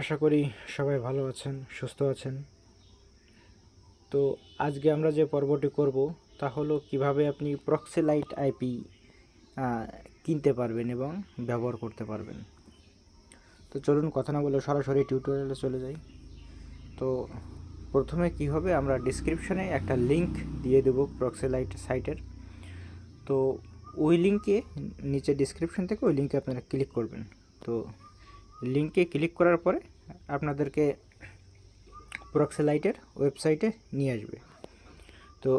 আশা করি সবাই ভালো আছেন, সুস্থ আছেন। তো আজকে আমরা যে পর্বটি করব তা হলো কীভাবে আপনি প্রক্সেলাইট আইপি কিনতে পারবেন এবং ব্যবহার করতে পারবেন। তো চলুন কথা না বলে সরাসরি টিউটোরিয়ালে চলে যাই। তো প্রথমে কি হবে আমরা ডিসক্রিপশনে একটা লিংক দিয়ে দেব প্রক্সেলাইট সাইটের তো ওই লিঙ্কে নিচে ডিসক্রিপশন থেকে ওই লিঙ্কে আপনারা ক্লিক করবেন। তো লিঙ্কে ক্লিক করার পরে আপনাদেরকে প্রক্সেলাইটের ওয়েবসাইটে নিয়ে আসবে। তো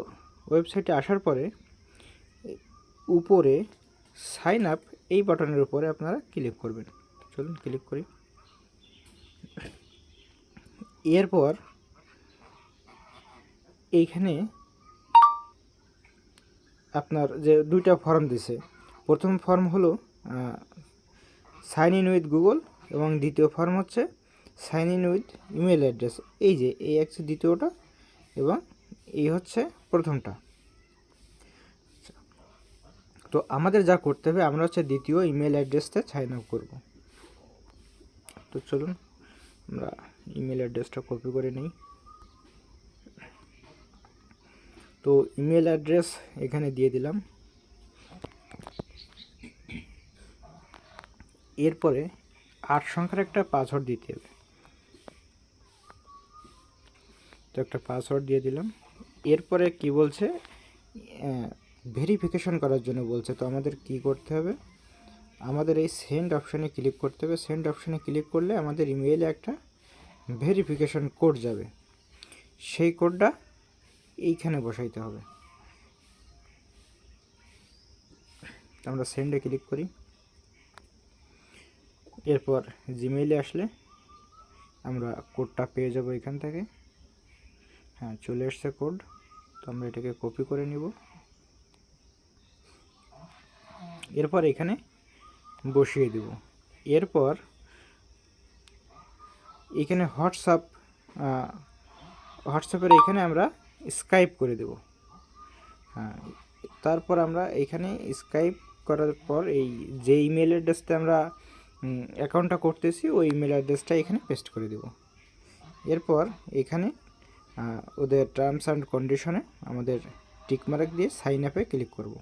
ওয়েবসাইটে আসার পরে উপরে সাইন আপ এই বাটনের উপরে আপনারা ক্লিক করবেন। চলুন ক্লিক করি। এরপর এইখানে আপনার যে দুইটা ফর্ম দিছে, প্রথম ফর্ম হলো সাইন ইন উইথ গুগল এবং দ্বিতীয় ফর্ম হচ্ছে sign in with email address এই যে, এই হচ্ছে দ্বিতীয়টা এবং এই হচ্ছে প্রথমটা। তো আমাদের যা করতে হবে, আমরা হচ্ছে দ্বিতীয় ইমেল অ্যাড্রেসটা সাইন আপ করব। তো চলুন, আমরা ইমেল অ্যাড্রেসটা কপি করে নিই। তো ইমেল অ্যাড্রেস এখানে দিয়ে দিলাম। এরপরে আট সংখ্যার একটা পাসওয়ার্ড দিতে হবে। তো একটা পাসওয়ার্ড দিয়ে দিলাম। এরপরে কি বলছে? ভেরিফিকেশন করার জন্য বলছে। তো আমাদের কি করতে হবে? আমাদের এই সেন্ড অপশানে ক্লিক করতে হবে। সেন্ড অপশানে ক্লিক করলে আমাদের ইমেইলে একটা ভেরিফিকেশন কোড যাবে। সেই কোডটা এইখানে বসাইতে হবে। আমরা সেন্ডে ক্লিক করি। এরপর জিমেইলে আসলে আমরা কোডটা পেয়ে যাব এখান থেকে। হ্যাঁ চলে এসছে কোড তো আমরা এটাকে কপি করে নিব। এরপর এখানে বসিয়ে দেব। এরপর এখানে হোয়াটসঅ্যাপ হোয়াটসঅ্যাপের এখানে আমরা স্কাইপ করে দেব। হ্যাঁ তারপর আমরা এখানে স্কাইপ করার পর এই যে ইমেল অ্যাড্রেসটা আমরা অ্যাকাউন্টটা করতেছি, ওই ইমেল অ্যাড্রেসটা এখানে পেস্ট করে দেব। এরপর এখানে ওদের টার্মস অ্যান্ড কন্ডিশনে আমাদের টিকমার্ক দিয়ে সাইন আপে ক্লিক করব।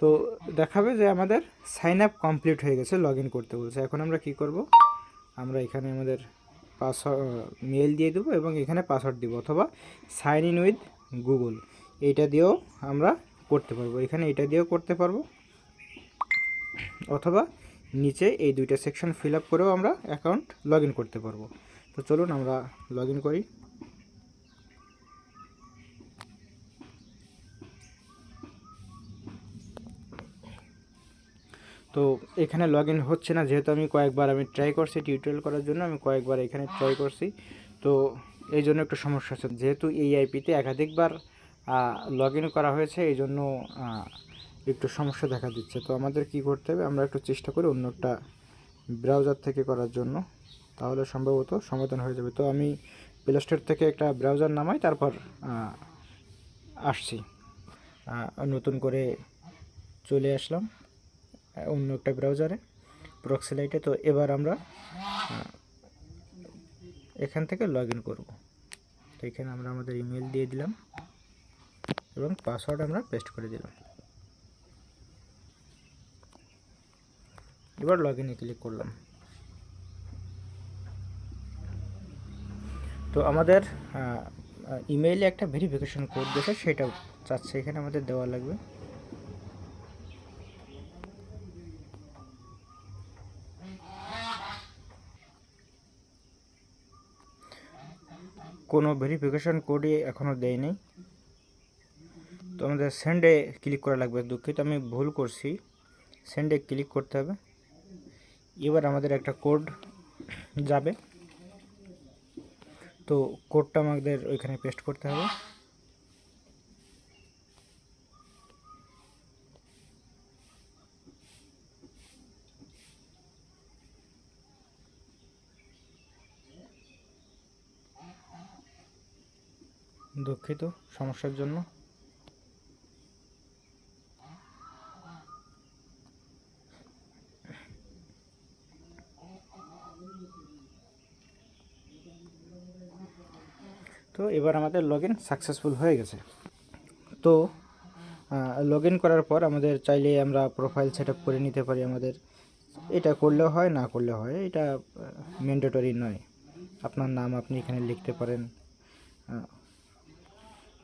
তো দেখাবে যে আমাদের সাইন আপ কমপ্লিট হয়ে গেছে লগ করতে বলছে। এখন আমরা কি করব? আমরা এখানে আমাদের পাসওয়ার্ড মেল দিয়ে দেবো এবং এখানে পাসওয়ার্ড দেবো, অথবা সাইন ইন উইথ গুগল এইটা দিয়েও আমরা করতে পারব। এখানে এটা দিয়েও করতে পারব। অথবা নিচে এই দুইটা সেকশন ফিল আপ করেও আমরা অ্যাকাউন্ট লগ করতে পারব। তো চলুন আমরা লগ করি। তো এখানে লগ হচ্ছে না, যেহেতু আমি কয়েকবার আমি ট্রাই করছি টিউটোরিয়াল করার জন্য, আমি কয়েকবার এখানে ট্রাই করছি। তো এই জন্য একটু সমস্যা হচ্ছে, যেহেতু এই আইপিতে একাধিকবার লগ করা হয়েছে, এই জন্য একটু সমস্যা দেখা দিচ্ছে। তো আমাদের কি করতে হবে? আমরা একটু চেষ্টা করি অন্য একটা ব্রাউজার থেকে করার জন্য। তাহলে সম্ভবত সমাধান হয়ে যাবে। তো আমি প্লে স্টোর থেকে একটা ব্রাউজার নামাই, তারপর আসছি। নতুন করে চলে আসলাম অন্য একটা ব্রাউজারে প্রক্সিলাইটে তো এবার আমরা এখান থেকে লগ ইন করব। তো এখানে আমরা আমাদের ইমেল দিয়ে দিলাম এবং পাসওয়ার্ড আমরা পেস্ট করে দিলাম। এবার লগ ইনে ক্লিক করলাম। তো আমাদের ইমেইলে একটা ভেরিফিকেশন কোড দিয়েছে সেটা চাচ্ছে। এখানে আমাদের দেওয়া লাগবে। কোনো ভেরিফিকেশন কোডই এখনও দেয়নি তো আমাদের সেন্ডে ক্লিক করা লাগবে। দুঃখিত, আমি ভুল করছি। সেন্ডে ক্লিক করতে হবে। এবার আমাদের একটা কোড যাবে। তো কোডটা আমাদের ওইখানে পেস্ট করতে হবে। দুঃখিত, সমস্যার জন্য তো এবার আমাদের লগ ইন সাকসেসফুল হয়ে গেছে। তো লগ ইন করার পর আমাদের চাইলে আমরা প্রোফাইল সেট করে নিতে পারি আমাদের। এটা করলেও হয়, না করলেও হয়, এটা ম্যান্ডেটরি নয়। আপনার নাম আপনি এখানে লিখতে পারেন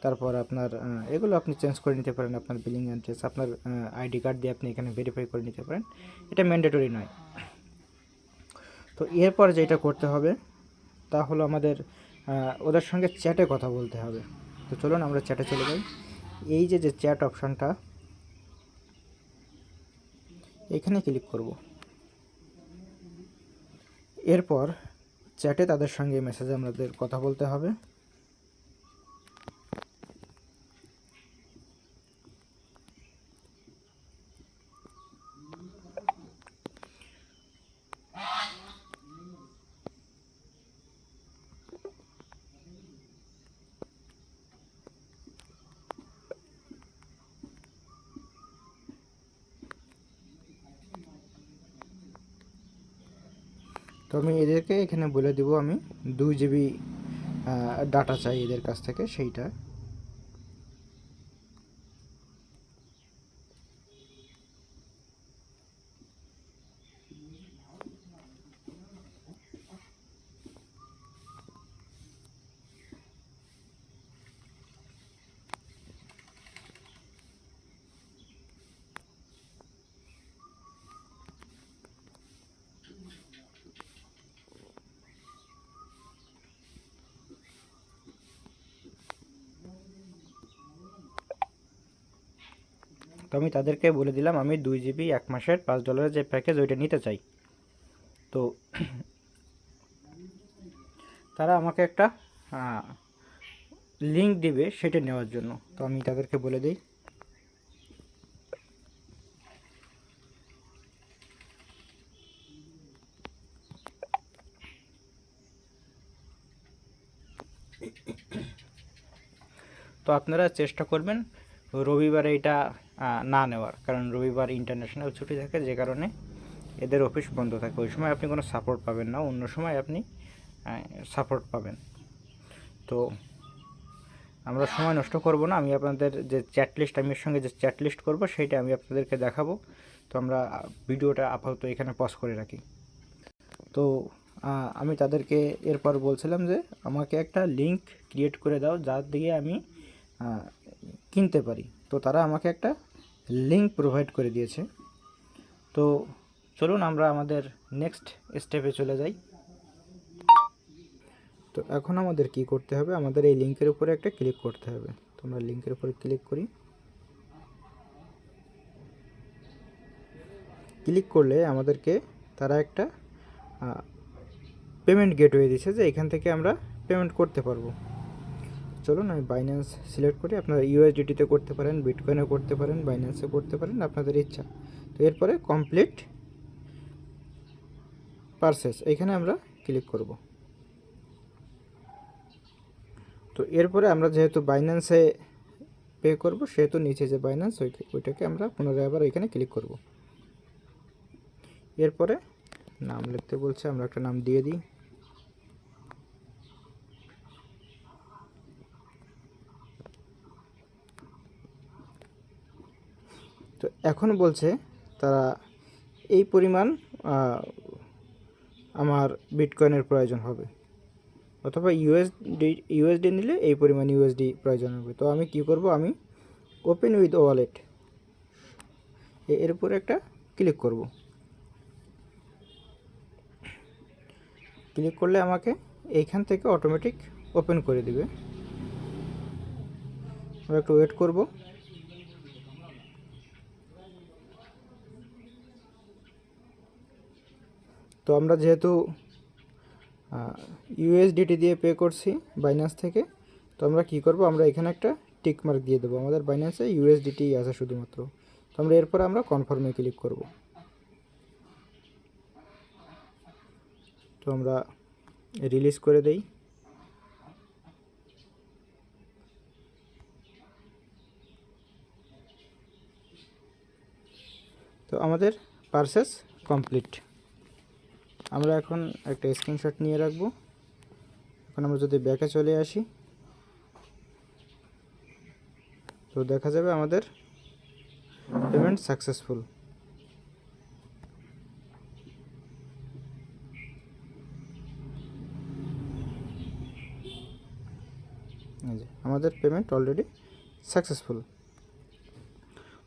তারপর আপনার এগুলো আপনি চেঞ্জ করে নিতে পারেন আপনার বিলিং অ্যাড্রেস আপনার আইডি কার্ড দিয়ে আপনি এখানে ভেরিফাই করে নিতে পারেন। এটা ম্যান্ডেটরি নয়। তো এরপর যেটা করতে হবে, তা হলো আমাদের ওদের সঙ্গে চ্যাটে কথা বলতে হবে। তো চলুন আমরা চ্যাটে চলে যাই। এই যে যে চ্যাট অপশানটা এখানে ক্লিক করব। এরপর চ্যাটে তাদের সঙ্গে মেসেজে আমাদের কথা বলতে হবে। তো আমি এদেরকে এখানে বলে দেবো আমি দু জিবি ডাটা চাই এদের কাছ থেকে সেইটা। তো আমি তাদেরকে বলে দিলাম, আমি দুই জিবি, এক মাসের, পাঁচ ডলারের যে প্যাকেজ ওইটা নিতে চাই। তো তারা আমাকে একটা লিঙ্ক দিবে সেটা নেওয়ার জন্য। তো আমি তাদেরকে বলে দিই। তো আপনারা চেষ্টা করবেন, রবিবারে এটা না নেওয়ার। কারণ রবিবার ইন্টারন্যাশনাল ছুটি থাকে, যে কারণে এদের অফিস বন্ধ থাকে। ওই সময় আপনি কোনো সাপোর্ট পাবেন না, অন্য সময় আপনি সাপোর্ট পাবেন। তো আমরা সময় নষ্ট করব না। আমি আপনাদের যে চ্যাট লিস্ট আমি এর সঙ্গে যে চ্যাট লিস্ট করব, সেইটা আমি আপনাদেরকে দেখাবো। তো আমরা ভিডিওটা আপাতত এখানে পজ করে রাখি। তো আমি তাদেরকে এরপর বলছিলাম যে, আমাকে একটা লিংক ক্রিয়েট করে দাও যার দিয়ে আমি কিনতে পারি। তো তারা আমাকে একটা লিংক প্রোভাইড করে দিয়েছে। তো চলুন আমরা আমাদের নেক্সট স্টেপে চলে যাই। তো এখন আমাদের কি করতে হবে? আমাদের এই লিঙ্কের উপরে একটা ক্লিক করতে হবে। তো আমরা লিঙ্কের উপরে ক্লিক করি। ক্লিক করলে আমাদেরকে তারা একটা পেমেন্ট গেটওয়ে দিছে যে এখান থেকে আমরা পেমেন্ট করতে পারব। চলুন, আমি বাইন্যান্স সিলেক্ট করি। আপনারা ইউএসডিটিতে করতে পারেন বিটকয়েনে করতে পারেন বাইন্যান্সে করতে পারেন, আপনাদের ইচ্ছা। তো এরপরে কমপ্লিট পারচেস এখানে আমরা ক্লিক করব। তো এরপরে আমরা যেহেতু বাইন্যান্সে পে করব, সেহেতু নিচে যে বাইন্যান্স ওই ওইটাকে আমরা পুনরায় আবার ওইখানে ক্লিক করব। এরপরে নাম লিখতে বলছে, আমরা একটা নাম দিয়ে দিই তো এখন বলছে তারা এই পরিমাণ আমার বিটকয়েনের প্রয়োজন হবে। অথবা ইউএসডি ইউএসডি নিলে এই পরিমাণ ইউএসডি প্রয়োজন হবে। তো আমি কি করব? আমি ওপেন উইথ ওয়ালেট। এর উপরে একটা ক্লিক করব। ক্লিক করলে আমাকে এইখান থেকে অটোমেটিক ওপেন করে দিবে। আমরা একটু ওয়েট করব। তো আমরা যেহেতু ইউএসডিটি দিয়ে পে করছি বাইন্যান্স থেকে, তো আমরা কি করব? আমরা এখানে একটা টিক মার্ক দিয়ে দেবো। আমাদের বাইন্যান্সে ইউএসডিটি আছে শুধুমাত্র। তো আমরা এরপর আমরা কনফার্মে ক্লিক করব। তো আমরা রিলিজ করে দেই। তো আমাদের পারচেস কমপ্লিট আমরা এখন একটা স্ক্রিনশট নিয়ে রাখব। এখন আমরা যদি ব্যাকে চলে আসি, তো দেখা যাবে আমাদের পেমেন্ট সাকসেসফুল আমাদের পেমেন্ট অলরেডি সাকসেসফুল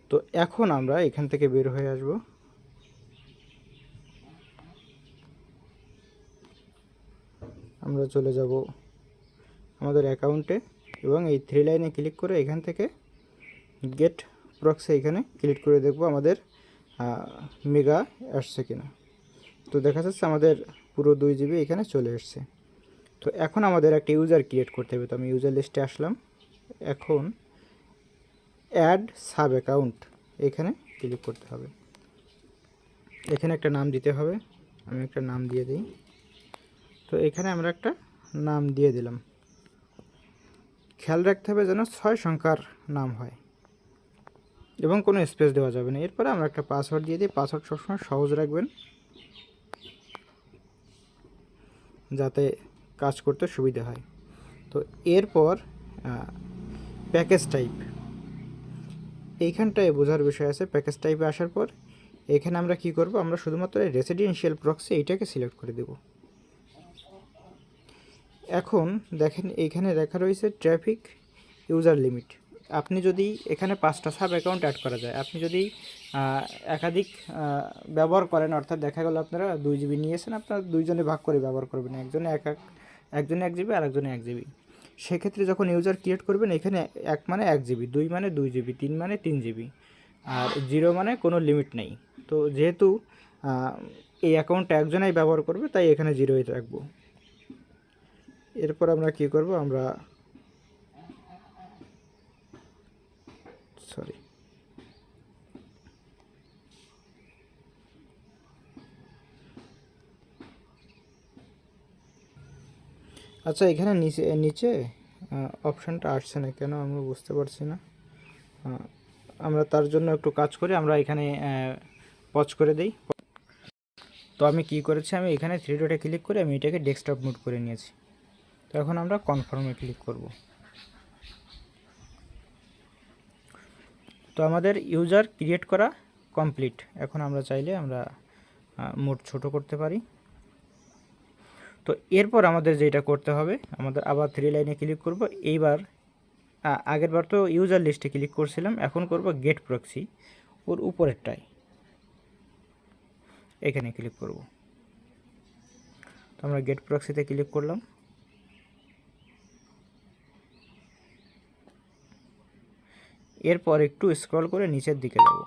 তো এখন আমরা এখান থেকে বের হয়ে আসব। আমরা চলে যাব আমাদের অ্যাকাউন্টে এবং এই থ্রি লাইনে ক্লিক করে এখান থেকে গেট প্রক্সে এখানে ক্লিক করে দেখব আমাদের মেগা আসছে কিনা। তো দেখা যাচ্ছে আমাদের পুরো দুই জিবি এখানে চলে এসছে। তো এখন আমাদের একটা ইউজার ক্রিয়েট করতে হবে। তো আমি ইউজার লিস্টে আসলাম। এখন অ্যাড সাব অ্যাকাউন্ট এখানে ক্লিক করতে হবে। এখানে একটা নাম দিতে হবে। আমি একটা নাম দিয়ে দিই। তো এখানে আমরা একটা নাম দিয়ে দিলাম। খেয়াল রাখতে হবে যেন ছয় সংখ্যার নাম হয় এবং কোনো স্পেস দেওয়া যাবে না। এরপরে আমরা একটা পাসওয়ার্ড দিয়ে দিই। পাসওয়ার্ড সবসময় সহজ রাখবেন, যাতে কাজ করতে সুবিধা হয়। তো এরপর প্যাকেজ টাইপ এইখানটায় বোঝার বিষয় আছে। প্যাকেজ টাইপে আসার পর এখানে আমরা কি করব? আমরা শুধুমাত্র রেসিডেন্সিয়াল প্রক্সি এইটাকে সিলেক্ট করে দেব। এখন দেখেন, এইখানে লেখা রয়েছে ট্রাফিক ইউজার লিমিট আপনি যদি এখানে পাঁচটা সাব অ্যাকাউন্ট অ্যাড করা যায়, আপনি যদি একাধিক ব্যবহার করেন, অর্থাৎ দেখা গেল আপনারা দুই জিবি নিয়েছেন, আপনারা দুইজনে ভাগ করে ব্যবহার করবেন, একজনে এক এক, একজনে এক জিবি আর একজনে এক জিবি সেক্ষেত্রে যখন ইউজার ক্রিয়েট করবেন, এখানে এক মানে এক জিবি দুই মানে দুই জিবি তিন মানে তিন জিবি আর জিরো মানে কোনো লিমিট নেই। তো যেহেতু এই অ্যাকাউন্টটা একজনেই ব্যবহার করবে, তাই এখানে জিরোই রাখব। এরপর আমরা কি করব? আমরা সরি আচ্ছা এখানে নিচে নিচে অপশানটা আসছে না কেন আমরা বুঝতে পারছি না। আমরা তার জন্য একটু কাজ করি, আমরা এখানে পজ করে দিই। তো আমি কি করেছি? আমি এখানে থ্রি ডটে ক্লিক করে আমি এটাকে ডেস্কটপ মোড করে নিয়েছি। তো এখন আমরা কনফার্মে ক্লিক করব। তো আমাদের ইউজার ক্রিয়েট করা কমপ্লিট এখন আমরা চাইলে আমরা মোট ছোট করতে পারি। তো এরপর আমাদের যেটা করতে হবে, আমাদের আবার থ্রি লাইনে ক্লিক করব। এইবার আগেরবার তো ইউজার লিস্টে ক্লিক করছিলাম, এখন করব গেট প্রক্সি ওর উপরেরটায়। এখানে ক্লিক করব। তো আমরা গেট প্রক্সিতে ক্লিক করলাম। এরপর একটু স্ক্রল করে নিচের দিকে যাব।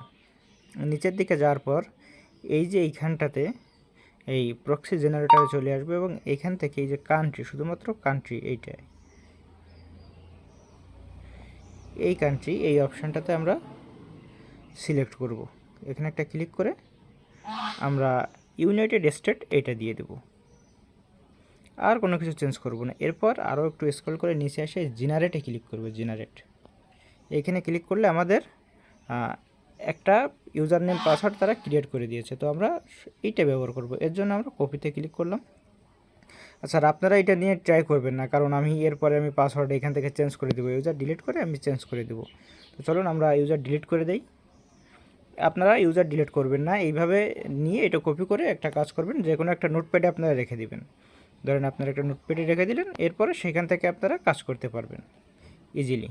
নিচের দিকে যাওয়ার পর এই যে এইখানটাতে এই প্রক্সি জেনারেটরে চলে আসবে এবং এখান থেকে এই যে কান্ট্রি শুধুমাত্র কান্ট্রি এইটাই। এই কান্ট্রি এই অপশানটাতে আমরা সিলেক্ট করব। এখানে একটা ক্লিক করে আমরা ইউনাইটেড স্টেট এটা দিয়ে দেব। আর কোনো কিছু চেঞ্জ করব না। এরপর আরও একটু স্ক্রল করে নিচে এসে জেনারেটে ক্লিক করব জেনারেট এখানে ক্লিক করলে আমাদের একটা ইউজার নেম পাসওয়ার্ড তারা ক্রিয়েট করে দিয়েছে। তো আমরা এইটা ব্যবহার করব। এর জন্য আমরা কপিতে ক্লিক করলাম। আচ্ছা আপনারা এটা নিয়ে ট্রাই করবেন না, কারণ আমি এরপরে আমি পাসওয়ার্ড এখান থেকে চেঞ্জ করে দেবো। ইউজার ডিলিট করে আমি চেঞ্জ করে দেবো। তো চলুন আমরা ইউজার ডিলিট করে দেই। আপনারা ইউজার ডিলিট করবেন না, এইভাবে নিয়ে এটা কপি করে একটা কাজ করবেন যে কোনো একটা নোটপ্যাডে আপনারা রেখে দিবেন। ধরেন আপনারা একটা নোটপ্যাডে রেখে দিলেন, এরপরে সেখান থেকে আপনারা কাজ করতে পারবেন। ইজিলি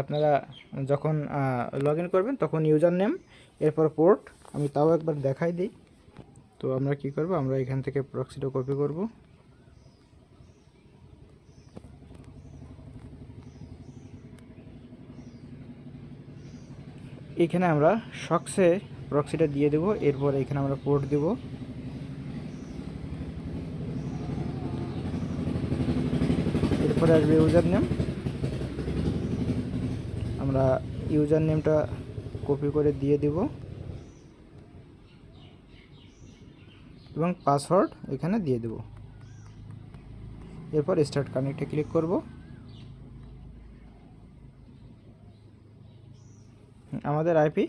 আপনারা যখন লগ ইন করবেন, তখন ইউজার নেম এরপর পোর্ট আমি তাও একবার দেখাই দিই। তো আমরা কি করব? আমরা এখান থেকে প্রক্সিটা কপি করব। এখানে আমরা শক্সে প্রক্সিটা দিয়ে দেব, এরপর এখানে আমরা পোর্ট দেব। এরপরে আসবে ইউজার নেম আমরা ইউজার নেমটা কপি করে দিয়ে দেব। এবং পাসওয়ার্ড এখানে দিয়ে দেব। এরপর স্টার্ট কানেক্টে ক্লিক করব। আমাদের আইপি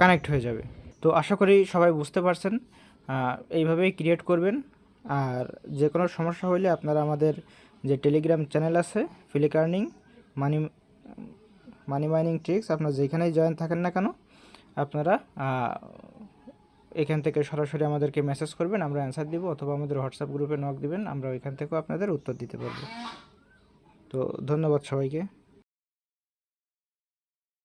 কানেক্ট হয়ে যাবে। তো আশা করি সবাই বুঝতে পারছেন এইভাবেই ক্রিয়েট করবেন। আর যে কোনো সমস্যা হলে আপনারা আমাদের যে টেলিগ্রাম চ্যানেল আছে ফিলিক earning money money mining tricks আপনারা যেখানেই জয়েন থাকেন না কেন, আপনারা এখান থেকে সরাসরি আমাদেরকে মেসেজ করবেন, আমরা অ্যান্সার দিব অথবা আমাদের হোয়াটসঅ্যাপ গ্রুপে নক দিবেন, আমরা ওইখান থেকেও আপনাদের উত্তর দিতে পারব। তো ধন্যবাদ সবাইকে।